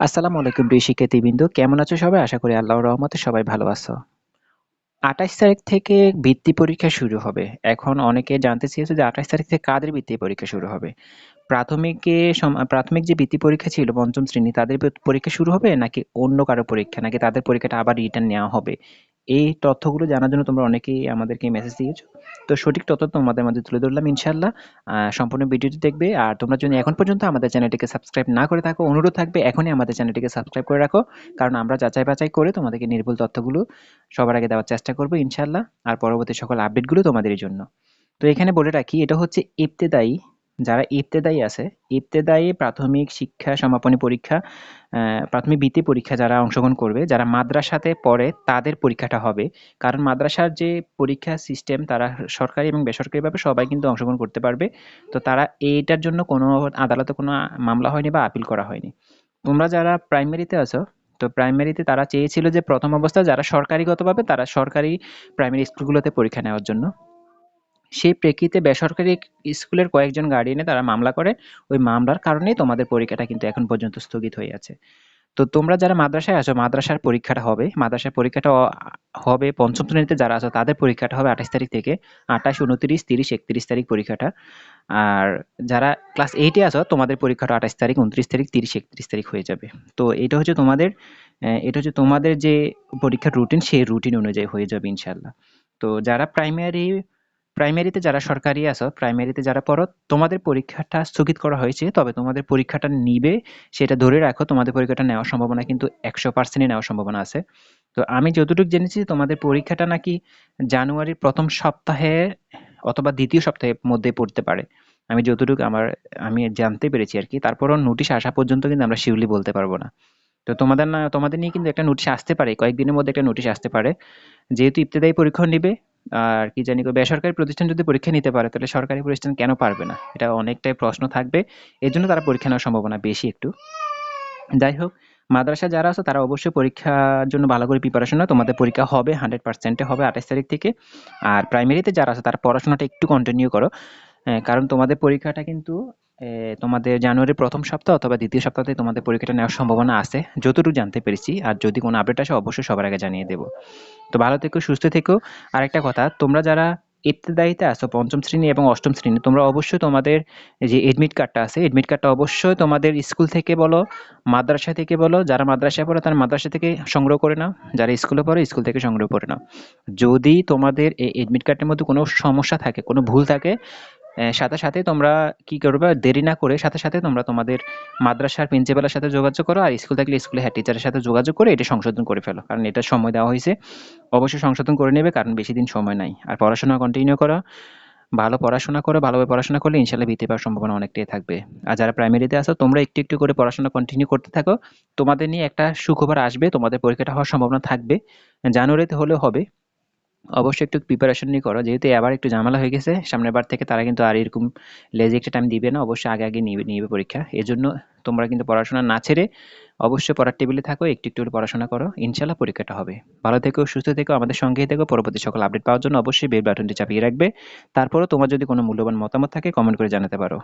আসসালামু আলাইকুম প্রিয় শিক্ষার্থীবৃন্দ, কেমন আছো সবাই? আশা করি আল্লাহর রহমতে সবাই ভালো আছো। আঠাশ তারিখ থেকে বৃত্তি পরীক্ষা শুরু হবে। এখন অনেকে জানতে চেয়েছে যে আঠাশ তারিখ থেকে কাদের বৃত্তি পরীক্ষা শুরু হবে? প্রাথমিকে প্রাথমিক যে বৃত্তি পরীক্ষা ছিল, পঞ্চম শ্রেণি, তাদের পরীক্ষা শুরু হবে নাকি অন্য কারও পরীক্ষা? নাকি তাদের পরীক্ষাটা আবার রিটার্ন নেওয়া হবে? এই তথ্যগুলো জানার জন্য তোমরা অনেকেই আমাদেরকে মেসেজ দিয়েছ। তো সঠিক তথ্য তোমাদের মধ্যে তুলে ধরলাম ইনশাল্লাহ সম্পূর্ণ ভিডিওটি দেখবে আর তোমরা যদি এখন পর্যন্ত আমাদের চ্যানেলটিকে সাবস্ক্রাইব না করে থাকো, অনুরোধ থাকবে এখনই আমাদের চ্যানেলটিকে সাবস্ক্রাইব করে রাখো। কারণ আমরা যাচাই বাছাই করে তোমাদেরকে নির্ভুল তথ্যগুলো সবার আগে দেওয়ার চেষ্টা করব ইনশাল্লাহ আর পরবর্তী সকল আপডেটগুলো তোমাদের জন্য। তো এখানে বলে রাখি, এটা হচ্ছে ইবতেদায়ী যারা ইবতেদায়ী আছে, ইবতেদায়ী প্রাথমিক শিক্ষা, সমাপনী পরীক্ষা প্রাথমিক বৃত্তি পরীক্ষা যারা অংশগ্রহণ করবে, যারা মাদ্রাসাতে পড়ে তাদের পরীক্ষাটা হবে। কারণ মাদ্রাসার যে পরীক্ষা সিস্টেম তারা সরকারি এবং বেসরকারিভাবে সবাই কিন্তু অংশগ্রহণ করতে পারবে। তো তারা এইটার জন্য কোনো আদালতে কোনো মামলা হয়নি বা আপিল করা হয়নি। তোমরা যারা প্রাইমারিতে আছো, তো প্রাইমারিতে তারা চেয়েছিল যে প্রথম অবস্থায় যারা সরকারিগতভাবে, তারা সরকারি প্রাইমারি স্কুলগুলোতে পরীক্ষা নেওয়ার জন্য। সেই প্রেক্ষিতে বেসরকারি স্কুলের কয়েকজন গার্ডিয়ানে তারা মামলা করে। ওই মামলার কারণেই তোমাদের পরীক্ষাটা কিন্তু এখন পর্যন্ত স্থগিত হয়ে আছে। তো তোমরা যারা মাদ্রাসায় আছো, মাদ্রাসার পরীক্ষাটা হবে। মাদ্রাসার পরীক্ষাটা হবে পঞ্চম শ্রেণীতে যারা আছো, তাদের পরীক্ষাটা হবে আঠাশ তারিখ থেকে। আঠাশ, উনত্রিশ, তিরিশ, একত্রিশ তারিখ পরীক্ষাটা। আর যারা ক্লাস এইটে আছো, তোমাদের পরীক্ষাটা আঠাশ তারিখ, উনত্রিশ তারিখ, তিরিশ, একত্রিশ তারিখ হয়ে যাবে। তো এটা হচ্ছে তোমাদের এটা হচ্ছে তোমাদের যে পরীক্ষার রুটিন সেই রুটিন অনুযায়ী হয়ে যাবে ইনশাল্লাহ তো যারা প্রাইমারি প্রাইমারিতে যারা সরকারি আছো প্রাইমারিতে যারা পড়ো, তোমাদের পরীক্ষাটা স্থগিত করা হয়েছে, তবে তোমাদের পরীক্ষাটা নিবে, সেটা ধরে রাখো, তোমাদের পরীক্ষাটা নেওয়ার সম্ভাবনা কিন্তু একশো পার্সেন্টই নেওয়ার সম্ভাবনা আছে। তো আমি যতটুকু জেনেছি, তোমাদের পরীক্ষাটা নাকি জানুয়ারির প্রথম সপ্তাহে অথবা দ্বিতীয় সপ্তাহের মধ্যে পড়তে পারে। আমি যতটুকু আমার, আমি জানতে পেরেছি আর কি, তারপরও নোটিশ আসা পর্যন্ত কিন্তু আমরা শিউলি বলতে পারব না। তো তোমাদের না, তোমাদের নিয়ে কিন্তু একটা নোটিশ আসতে পারে, কয়েকদিনের মধ্যে একটা নোটিশ আসতে পারে। যেহেতু ইবতেদায়ী পরীক্ষা নিবে আর কি জানি বেসরকারি প্রতিষ্ঠান যদি পরীক্ষা নিতে পারে, তাহলে সরকারি প্রতিষ্ঠান কেন পারবে না? এটা অনেকটাই প্রশ্ন থাকবে। এর জন্য তারা পরীক্ষা নেওয়ার সম্ভাবনা বেশি একটু। যাই হোক মাদ্রাসা যারা আছে, তারা অবশ্যই পরীক্ষার জন্য ভালো করে প্রিপারেশন হয় তোমাদের পরীক্ষা হবে হান্ড্রেড পার্সেন্টে হবে আঠাশ তারিখ থেকে। আর প্রাইমারিতে যারা আছে, তারা পড়াশোনাটা একটু কন্টিনিউ করো। কারণ তোমাদের পরীক্ষাটা কিন্তু তোমাদের জানুয়ারির প্রথম সপ্তাহ অথবা দ্বিতীয় সপ্তাহে তোমাদের পরীক্ষাটা নেওয়ার সম্ভাবনা আছে। যতটুকু জানতে পেরেছি, আর যদি কোনো আপডেট আসে, অবশ্যই সবার আগে জানিয়ে দেবো। তো ভালো থেকো, সুস্থ থেকো। আরেকটা কথা, তোমরা যারা ইত্তেদায়ীতে আসো পঞ্চম শ্রেণি এবং অষ্টম শ্রেণি, তোমরা অবশ্যই তোমাদের যে এডমিট কার্ডটা আছে এডমিট কার্ডটা অবশ্যই তোমাদের স্কুল থেকে বলো, মাদ্রাসা থেকে বলো, যারা মাদ্রাসায় পড়ে তারা মাদ্রাসা থেকে সংগ্রহ করে নাও। যারা স্কুলে পড়ে, স্কুল থেকে সংগ্রহ করে নাও। যদি তোমাদের এই এডমিট কার্ডের মধ্যে কোনো সমস্যা থাকে, কোনো ভুল থাকে সাথে সাথে তোমরা কি করবে? দেরি না করে সাথে সাথে তোমরা তোমাদের মাদ্রাসার প্রিন্সিপালের সাথে যোগাযোগ করো আর স্কুল থাকলে স্কুলে হেড টিচারের সাথে যোগাযোগ করে এটা সংশোধন করে ফেলো। কারণ এটা সময় দেওয়া হয়েছে। অবশ্যই সংশোধন করে নেবে, কারণ বেশি দিন সময় নাই। আর পড়াশোনা কন্টিনিউ করো। ভালো পড়াশোনা করো, ভালোভাবে পড়াশোনা করলে ইনশাল্লাহ ভিত্তি পাওয়ার সম্ভাবনা অনেকটাই থাকবে। আর যারা প্রাইমারিতে আসো তোমরা একটু একটু করে পড়াশোনা কন্টিনিউ করতে থাকো। তোমাদের নিয়ে একটা সুখবর আসবে, তোমাদের পরীক্ষাটা হওয়ার সম্ভাবনা থাকবে। জানুয়ারিতে হলেও হবে। অবশ্যই একটু প্রিপারেশন নিয়ে করো। যেহেতু আবার একটু ঝামেলা হয়ে গেছে, সামনের বার থেকে তারা কিন্তু আর এরকম লেজি একটা টাইম দিবে না, অবশ্যই আগে আগে নিবে নিবে পরীক্ষা। এজন্য তোমরা কিন্তু পড়াশোনা না ছেড়ে অবশ্যই পড়ার টেবিলে থাকো, একটু একটু পড়াশোনা করো। ইনশাল্লাহ পরীক্ষাটা হবে। ভালো থেকো, সুস্থ থেকো, আমাদের সঙ্গেই থেকো। পরবর্তী সকল আপডেট পাওয়ার জন্য অবশ্যই বেল বাটনটি চাপিয়ে রাখবে। তারপরও তোমার যদি কোনো মূল্যবান মতামত থাকে কমেন্ট করে জানাতে পারো।